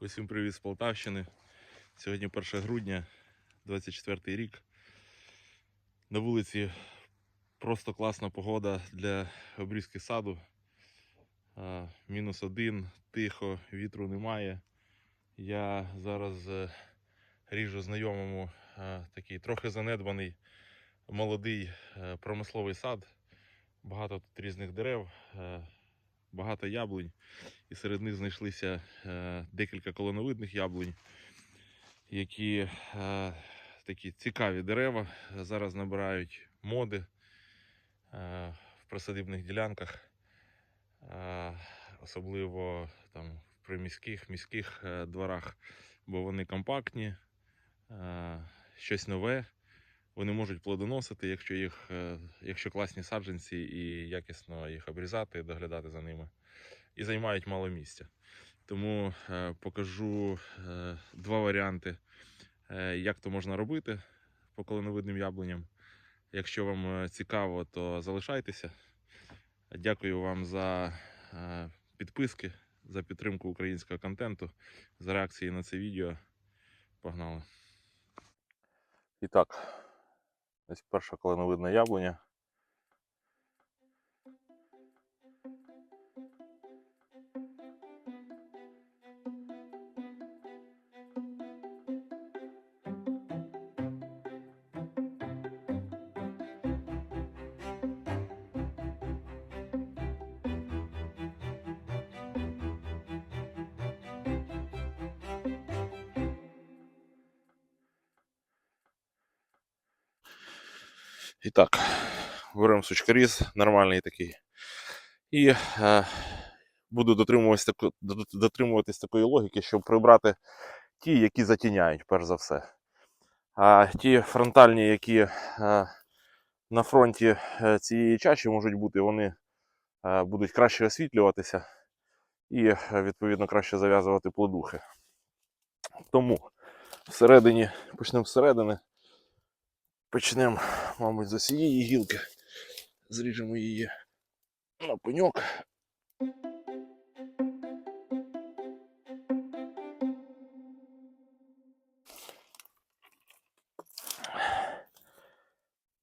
Усім привіт з Полтавщини. Сьогодні 1 грудня, 24 рік. На вулиці просто класна погода для обрізки саду. Мінус один, тихо, вітру немає. Я зараз е, ріжу знайомому е, такий трохи занедбаний молодий е, промисловий сад. Багато тут різних дерев, багато яблунь і серед них знайшлися е, декілька колоновидних яблунь, які е, такі цікаві дерева зараз набирають моди е, в присадибних ділянках, е, особливо там в приміських міських е, дворах, бо вони компактні, е, щось нове. Вони можуть плодоносити, якщо їх, е, якщо класні саджанці і якісно їх обрізати, доглядати за ними і займають мало місця. Тому е, покажу е, два варіанти, як то можна робити по колоновидним яблуням. Якщо вам цікаво, то залишайтеся. Дякую вам за підписки, за підтримку українського контенту, за реакції на це відео. Погнали. І так, ось перша колоновидна яблуня. І так, беремо сучкоріз, нормальний такий. І е, буду дотримуватись, дотримуватись такої логіки, щоб прибрати ті, які затіняють, перш за все. А ті фронтальні, які е, на фронті е, цієї чаші можуть бути, вони е, будуть краще освітлюватися і, відповідно, краще зав'язувати плодухи. Тому всередині, почнемо зсередини. Почнемо, мабуть, з усієї гілки. Зріжемо її на пеньок.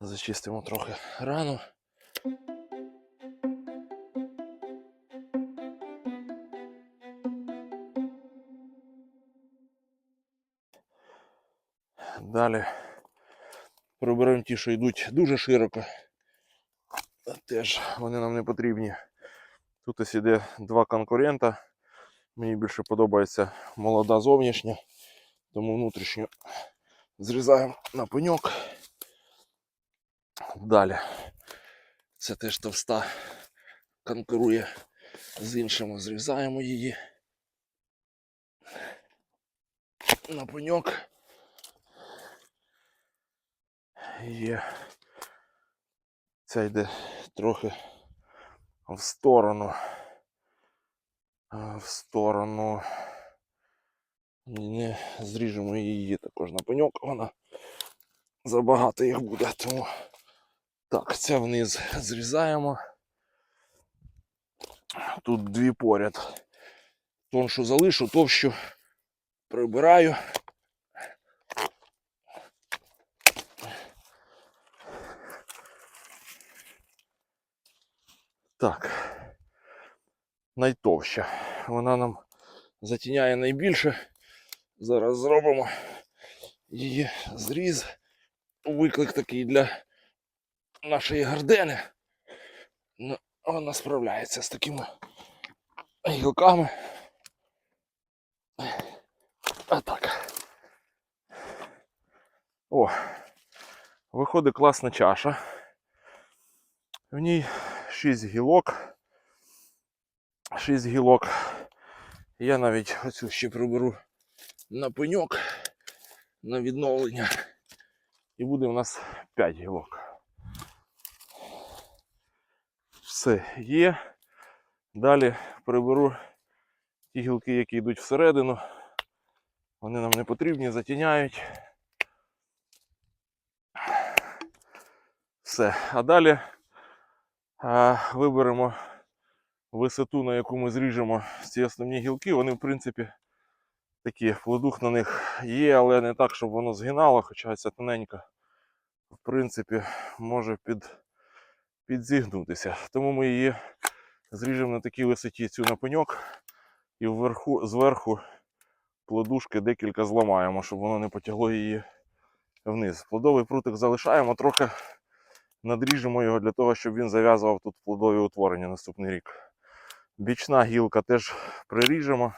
Зачистимо трохи рану. Далі приберемо ті, що йдуть дуже широко. Теж вони нам не потрібні. Тут ось іде два конкурента. Мені більше подобається молода зовнішня, тому внутрішню зрізаємо на пеньок. Далі. Це теж товста конкурує з іншими. Зрізаємо її на пеньок. Є. Ця йде трохи в сторону. В сторону. Не зріжемо її також на пеньок. Вона забагато їх буде, тому так, це вниз зрізаємо. Тут дві поряд. Тоншу залишу, товщу прибираю. Так. Найтовща. Вона нам затіняє найбільше. Зараз зробимо її зріз. Виклик такий для нашої гардени. Ну, вона справляється з такими гілками. А так. О, виходить класна чаша. В ній 6 гілок. 6 гілок. Я навіть оцю ще приберу на пеньок на відновлення. І буде у нас 5 гілок. Все є. Далі приберу ті гілки, які йдуть всередину. Вони нам не потрібні, затіняють. Все. А далі виберемо висоту, на яку ми зріжемо ці основні гілки. Вони, в принципі, Такі плодух на них є, але не так, щоб воно згинало, хоча ця тоненька, в принципі, може під, підзігнутися. Тому ми її зріжемо на такій висоті цю на пеньок і вверху, зверху плодушки декілька зламаємо, щоб воно не потягло її вниз. Плодовий прутик залишаємо, трохи надріжемо його для того, щоб він зав'язував тут плодові утворення наступний рік. Бічна гілка теж приріжемо,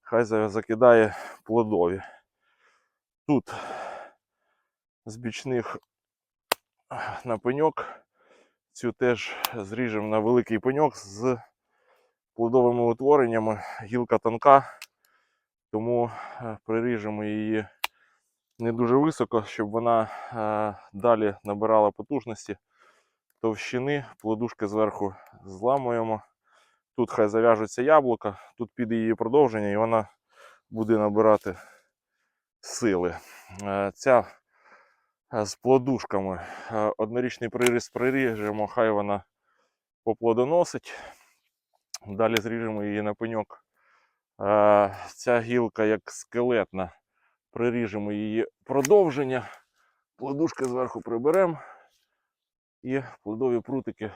хай закидає плодові. Тут з бічних на пеньок. Цю теж зріжемо на великий пеньок з плодовими утвореннями. Гілка тонка, тому е, приріжемо її не дуже високо, щоб вона е, далі набирала потужності. Товщини, плодушки зверху зламуємо. Тут хай зав'яжуться яблука, тут піде її продовження, і вона буде набирати сили. Е, Ця е, з плодушками. Однорічний приріз приріжемо, хай вона поплодоносить. Далі зріжемо її на пеньок. Ця гілка як скелетна. Приріжемо її продовження. Плодушки зверху приберемо. І плодові прутики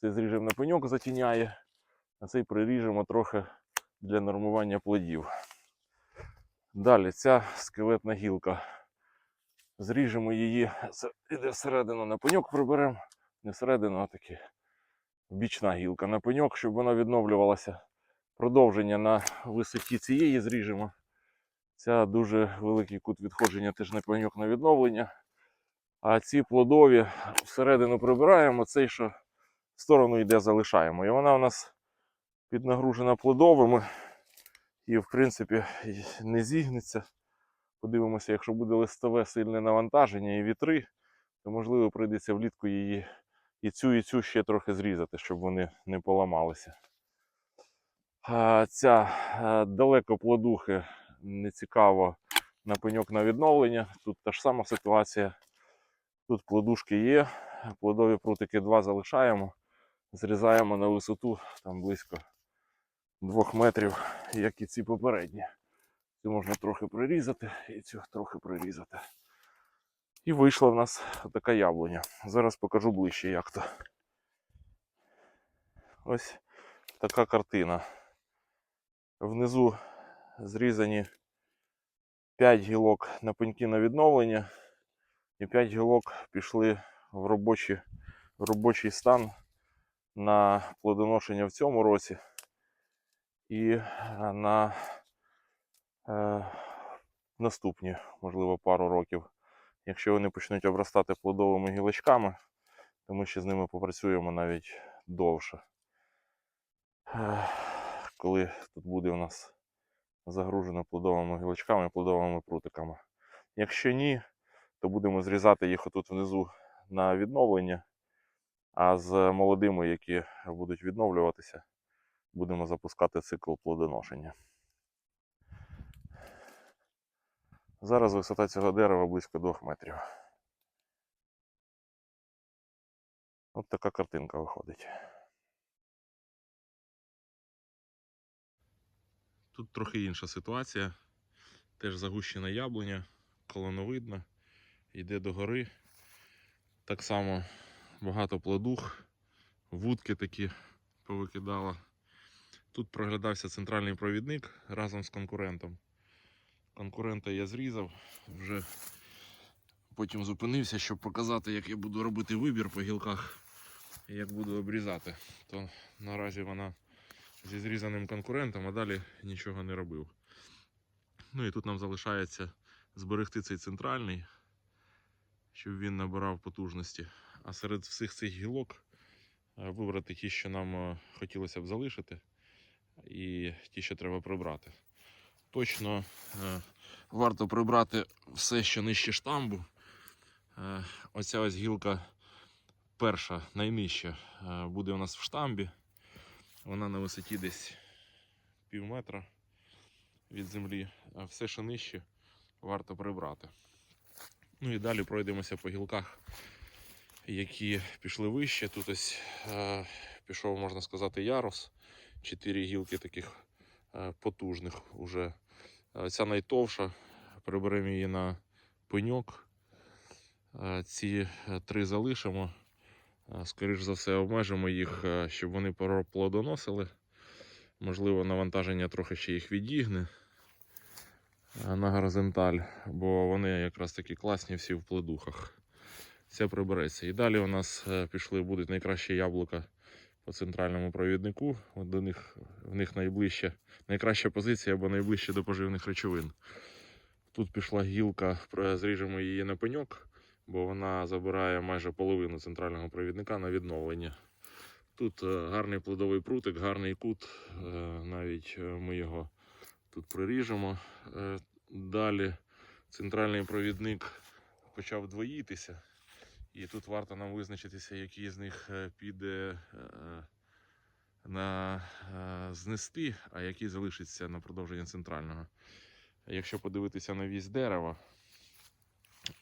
це зріжемо на пеньок, затіняє. А цей приріжемо трохи для нормування плодів. Далі ця скелетна гілка. Зріжемо її, іде всередину на пеньок приберемо. Не всередину, а таки бічна гілка на пеньок, щоб вона відновлювалася. Продовження на висоті цієї зріжемо. Ця дуже великий кут відходження теж на пеньок на відновлення. А ці плодові всередину прибираємо, цей, що в сторону йде, залишаємо. І вона у нас піднагружена плодовими і, в принципі, не зігнеться. Подивимося, якщо буде листове сильне навантаження і вітри, то можливо прийдеться влітку її і цю, і цю ще трохи зрізати, щоб вони не поламалися. Ця е, далеко плодухи не цікаво на пеньок на відновлення. Тут та ж сама ситуація. Тут плодушки є, плодові прутики два залишаємо, зрізаємо на висоту там близько 2 метрів, як і ці попередні. Цю можна трохи прирізати і цю трохи прирізати. І вийшла в нас така яблуня. Зараз покажу ближче, як то. Ось така картина. Внизу зрізані 5 гілок на пеньки на відновлення, і 5 гілок пішли в робочий, в робочий стан на плодоношення в цьому році і е, на е, наступні, можливо, пару років. Якщо вони почнуть обростати плодовими гілочками, то ми ще з ними попрацюємо навіть довше. Е, Коли тут буде у нас загружено плодовими гілочками, плодовими прутиками. Якщо ні, то будемо зрізати їх отут внизу на відновлення, а з молодими, які будуть відновлюватися, будемо запускати цикл плодоношення. Зараз висота цього дерева близько 2 метрів. От така картинка виходить. Тут трохи інша ситуація. Теж загущена яблуня, колоновидна, йде до гори. Так само багато плодух, вудки такі повикидала. Тут проглядався центральний провідник разом з конкурентом. Конкурента я зрізав, вже потім зупинився, щоб показати, як я буду робити вибір по гілках і як буду обрізати. То наразі вона зі зрізаним конкурентом, а далі нічого не робив. Ну і тут нам залишається зберегти цей центральний, щоб він набирав потужності. А серед всіх цих гілок е, вибрати ті, що нам е, хотілося б залишити, і ті, що треба прибрати. Точно е, варто прибрати все, що нижче штамбу. Оця ось гілка перша, найнижча, буде у нас в штамбі. Вона на висоті десь пів метра від землі, а все, що нижче, варто прибрати. Ну і далі пройдемося по гілках, які пішли вище. Тут ось е, пішов, можна сказати, ярус. Чотири гілки таких е, потужних уже Е, Ця найтовша. Приберемо її на пеньок. Е, Ці е, три залишимо. Скоріш за все, обмежимо їх, е, щоб вони плодоносили. Можливо, навантаження трохи ще їх відігне е, на горизонталь, бо вони якраз такі класні всі в плодухах. Це прибереться. І далі у нас е, пішли будуть найкращі яблука по центральному провіднику. До них, в них найближче, найкраща позиція або найближче до поживних речовин. Тут пішла гілка, зріжемо її на пеньок, бо вона забирає майже половину центрального провідника на відновлення. Тут е, гарний плодовий прутик, гарний кут. е, Навіть е, ми його тут приріжемо. Далі центральний провідник почав двоїтися. І тут варто нам визначитися, який з них піде на знести, а який залишиться на продовження центрального. Якщо подивитися на вісь дерева,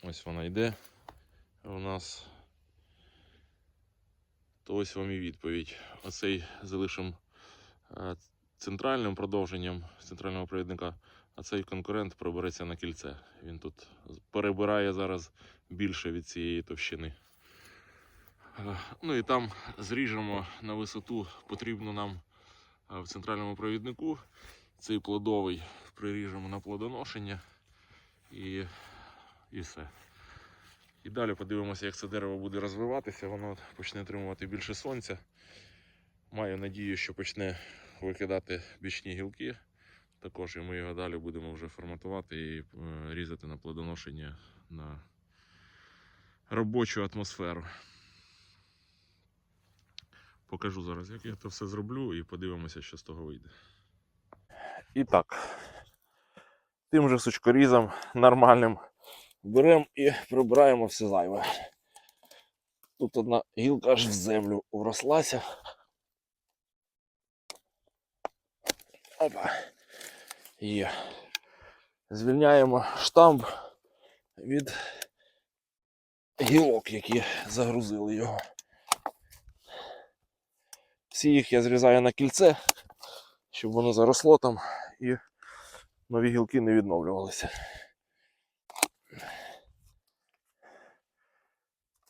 ось вона йде у нас, то ось вам і відповідь. Оцей залишимо е, центральним продовженням центрального провідника, а цей конкурент пробереться на кільце. Він тут перебирає зараз більше від цієї товщини. Е, Ну і там зріжемо на висоту потрібну нам е, в центральному провіднику. Цей плодовий приріжемо на плодоношення і, і все. І далі подивимося, як це дерево буде розвиватися. Воно почне отримувати більше сонця. Маю надію, що почне викидати бічні гілки. Також і ми його далі будемо вже форматувати і е, різати на плодоношення на робочу атмосферу. Покажу зараз, як я це все зроблю, і подивимося, що з того вийде. І так, тим же сучкорізом нормальним беремо і прибираємо все зайве. Тут одна гілка аж в землю врослася. Опа. Є. Звільняємо штамп від гілок, які загрузили його. Всі їх я зрізаю на кільце, щоб воно заросло там і нові гілки не відновлювалися.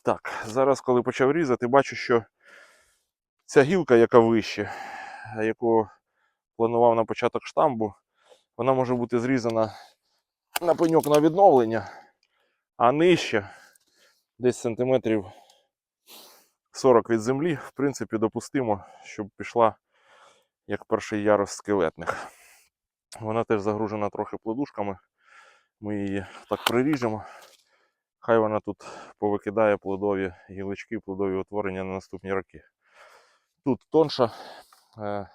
Так, зараз, коли почав різати, бачу, що ця гілка, яка вище, яку планував на початок штамбу, вона може бути зрізана на пеньок на відновлення, а нижче, десь сантиметрів 40 від землі, в принципі, допустимо, щоб пішла як перший ярус скелетних. Вона теж загружена трохи плодушками. Ми її так приріжемо. Хай вона тут повикидає плодові гілочки, плодові утворення на наступні роки. Тут тонша е,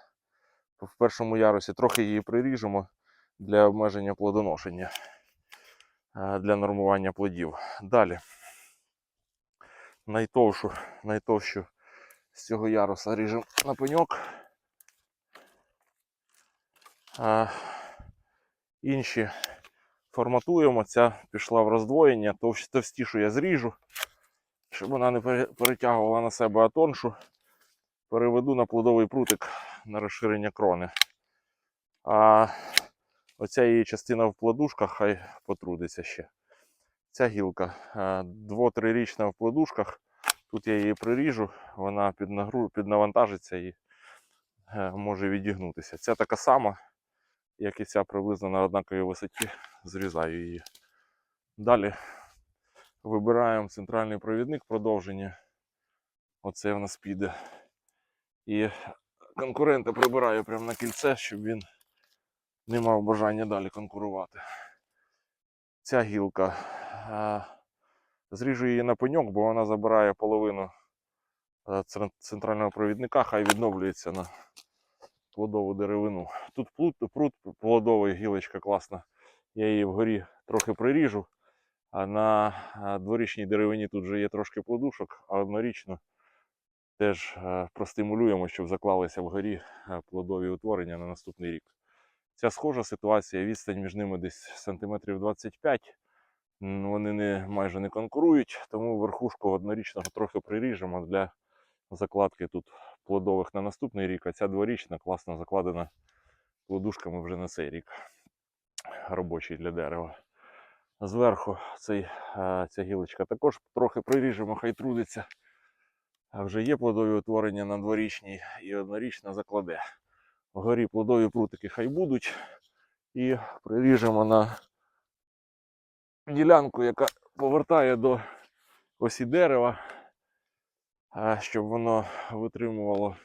в першому ярусі, трохи її приріжемо для обмеження плодоношення, е, для нормування плодів. Далі найтовшу, найтовщу з цього яруса ріжемо на пеньок. Інші форматуємо. Ця пішла в роздвоєння, товстішу я зріжу, щоб вона не перетягувала на себе а тоншу. Переведу на плодовий прутик на розширення крони. А оця її частина в плодушках хай потрудиться ще. Ця гілка е, дво-трирічна в плодушках. Тут я її приріжу, вона піднавантажиться і е, може відігнутися. Ця така сама, як і ця приблизно на однаковій висоті, зрізаю її. Далі вибираємо центральний провідник продовження. Оце в нас піде. І конкурента прибираю прямо на кільце, щоб він не мав бажання далі конкурувати. Ця гілка. е, Зріжу її на пеньок, бо вона забирає половину е, центрального провідника, хай відновлюється на плодову деревину. Тут плут, прут плодовий, гілочка класна. Я її вгорі трохи приріжу. А на дворічній деревині тут вже є трошки плодушок, а однорічно теж е, простимулюємо, щоб заклалися вгорі е, плодові утворення на наступний рік. Ця схожа ситуація, відстань між ними десь сантиметрів 25. Вони не, майже не конкурують, тому верхушку однорічного трохи приріжемо для закладки тут плодових на наступний рік, а ця дворічна класно закладена плодушками вже на цей рік. Робочий для дерева. Зверху цей, е, ця гілочка також трохи приріжемо, хай трудиться. А вже є плодові утворення на дворічній і однорічна закладе. Вгорі плодові прутики хай будуть. І приріжемо на ділянку, яка повертає до осі дерева, щоб воно витримувало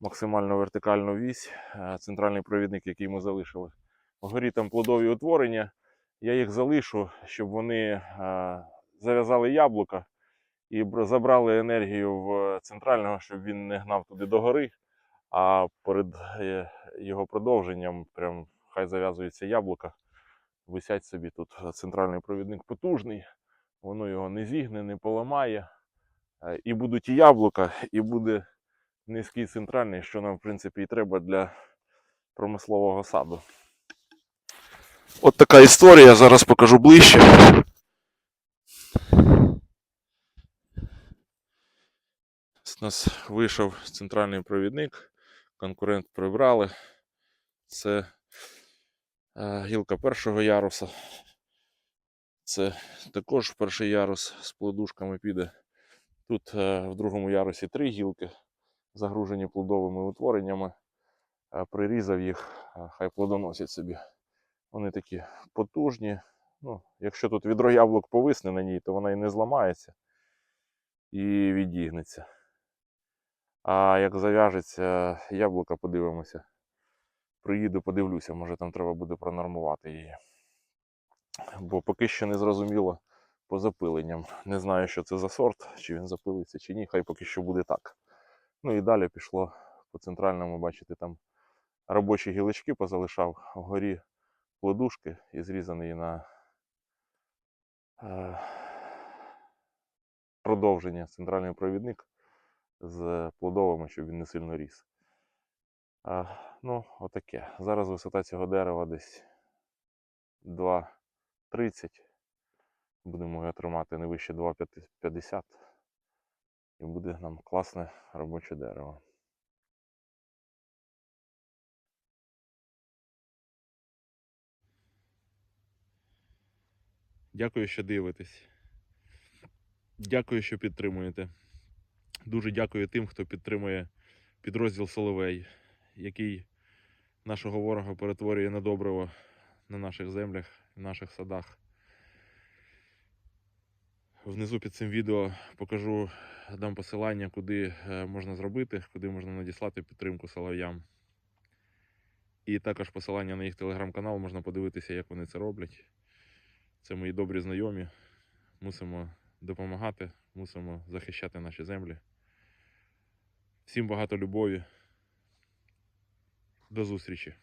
максимально вертикальну вісь, центральний провідник, який ми залишили. Вгорі там плодові утворення. Я їх залишу, щоб вони зав'язали яблука і забрали енергію в центрального, щоб він не гнав туди догори. А перед е, його продовженням прям хай зав'язується яблука. Висять собі тут центральний провідник потужний, воно його не зігне, не поламає. Е, І будуть і яблука, і буде низький центральний, що нам, в принципі, і треба для промислового саду. От така історія, зараз покажу ближче. У нас вийшов центральний провідник, конкурент прибрали. Це е, гілка першого яруса. Це також перший ярус з плодушками піде. Тут е, в другому ярусі три гілки, загружені плодовими утвореннями. Е, Прирізав їх, хай плодоносять собі. Вони такі потужні. Ну, якщо тут відро яблук повисне на ній, то вона і не зламається і відігнеться. А як зав'яжеться яблука, подивимося. Приїду, подивлюся, може там треба буде пронормувати її. Бо поки що не зрозуміло по запиленням. Не знаю, що це за сорт, чи він запилиться, чи ні. Хай поки що буде так. Ну і далі пішло по центральному, бачите, там робочі гілочки позалишав, вгорі плодушки і зрізаний на е, продовження центральний провідник з плодовими, щоб він не сильно ріс. А, ну, отаке. Зараз висота цього дерева десь 2,30. Будемо його тримати не вище 2,50. І буде нам класне робоче дерево. Дякую, що дивитесь. Дякую, що підтримуєте. Дуже дякую тим, хто підтримує підрозділ Соловей, який нашого ворога перетворює на добриво на наших землях, в наших садах. Внизу під цим відео покажу, дам посилання, куди е, можна зробити, куди можна надіслати підтримку солов'ям. І також посилання на їх телеграм-канал, можна подивитися, як вони це роблять. Це мої добрі знайомі. Мусимо допомагати, мусимо захищати наші землі. Всім багато любові. До зустрічі!